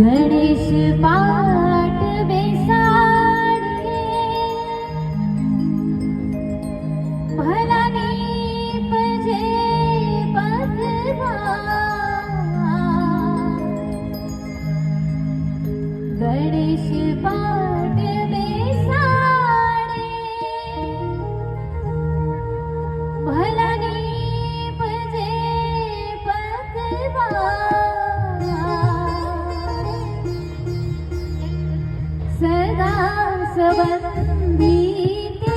गणेश पाठ बेसारे भला पजे पदवा गणेश पाठ बेसारे भला पजे पदवा सदा